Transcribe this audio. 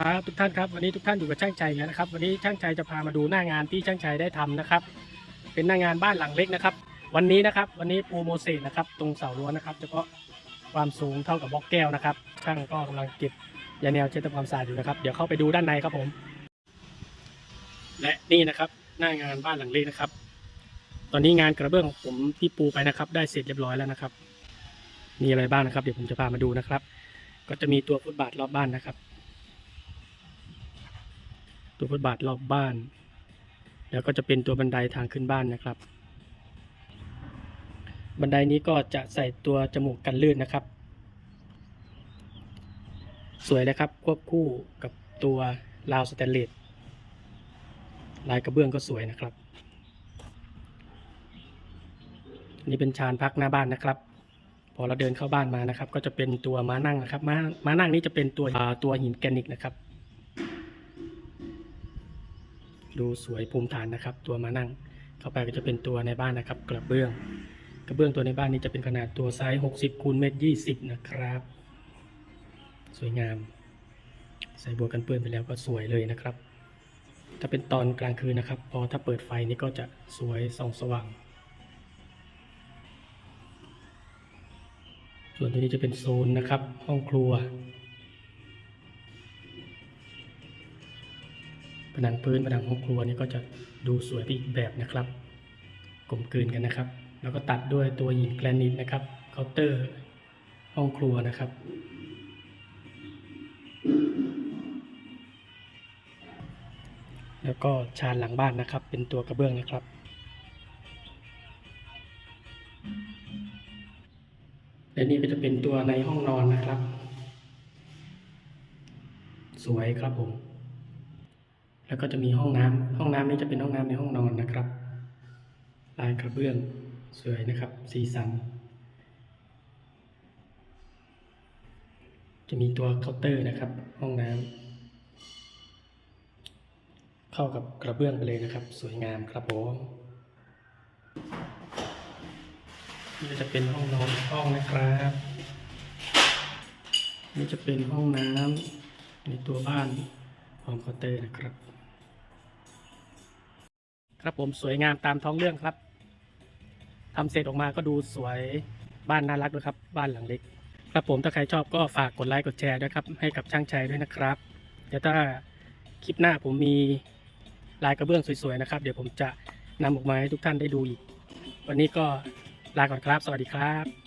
ครับทุกท่านครับวันนี้ทุกท่านอยู่กับช่างชัยนะครับ วันนี้ช่างชัยจะพามาดูหน้างานที่ช่างชัยได้ทำนะครับ เป็นหน้างานบ้านหลังเล็กนะครับ วันนี้นะครับ วันนี้ปูโมเสสนะครับ ตรงเสารั้วนะครับเฉพาะความสูงเท่ากับบล็อกแก้วนะครับ ช่างก็กำลังเก็บยาแนวเช็ดทำความสะอาดอยู่นะครับ เดี๋ยวเข้าไปดูด้านในครับผม และนี่นะครับ หน้างานบ้านหลังเล็กนะครับ ตอนนี้งานกระเบื้องของผมที่ปูไปนะครับ ได้เสร็จเรียบร้อยแล้วนะครับ มีอะไรบ้างนะครับ เดี๋ยวผมจะพามาดูนะครับ ก็จะมีตัวฟุตบาทรอบบ้านนะครับ ตัวฟุตบาทรอบบ้าน แล้วก็จะเป็นตัวบันไดทางขึ้นบ้านนะครับ บันไดนี้ก็จะใส่ตัวจมูกกันลื่นนะครับ สวยเลยครับควบคู่กับตัวราวสแตนเลสลายกระเบื้องก็สวยนะครับ นี่เป็นชานพักหน้าบ้านนะครับ พอเราเดินเข้าบ้านมานะครับ ก็จะเป็นตัวม้านั่งนะครับม้าม้านั่งนี้จะเป็นตัวตัวหินแกนิตนะครับ ดูสวยภูมิฐานนะครับ ตัวมานั่งเข้าไปก็จะเป็นตัวในบ้านนะครับ กระเบื้อง กระเบื้องตัวในบ้านนี้จะเป็นขนาดตัวไซส์60คูณเมตร20 นะครับ สวยงาม ใส่บัวกันเปื้อนไปแล้วก็สวยเลยนะครับ ถ้าเป็นตอนกลางคืนนะครับ พอถ้าเปิดไฟนี่ก็จะสวยส่องสว่าง ส่วนตัวนี้จะเป็นโซนนะครับ ห้องครัว ผนังพื้นผนังห้องครัวนี่ก็จะดูสวยไปอีกแบบนะครับ กลมกลืนกันนะครับ แล้วก็ตัดด้วยตัวหินแกรนิตนะครับเคาน์เตอร์ห้องครัวนะครับแล้วก็ชานหลังบ้านนะครับ เป็นตัวกระเบื้องนะครับ และนี่ก็จะเป็นตัวในห้องนอนนะครับ สวยครับผม แล้วก็จะมีห้องน้ำห้องน้ำนี้จะเป็นห้องน้ำในห้องนอนนะครับ ลายกระเบื้องสวยนะครับ สีสัน จะมีตัวเคาน์เตอร์นะครับ ห้องน้ำเข้ากับกระเบื้องไปเลยนะครับ สวยงามครับผมนี่จะเป็นห้องนอนห้องนะครับ นี่จะเป็นห้องน้ำในตัวบ้านพร้อมเคาน์เตอร์นะครับ ครับผมสวยงามตามท้องเรื่องครับทำเสร็จออกมาก็ดูสวยบ้านน่ารักด้วยครับ บ้านหลังเล็ก ครับผมถ้าใครชอบก็ฝากกดไลค์กดแชร์ด้วยครับ ให้กับช่างชัยด้วยนะครับ เดี๋ยวถ้าคลิปหน้าผมมีลายกระเบื้องสวยๆนะครับ เดี๋ยวผมจะนำออกมาให้ทุกท่านได้ดูอีก วันนี้ก็ลาก่อนครับ สวัสดีครับ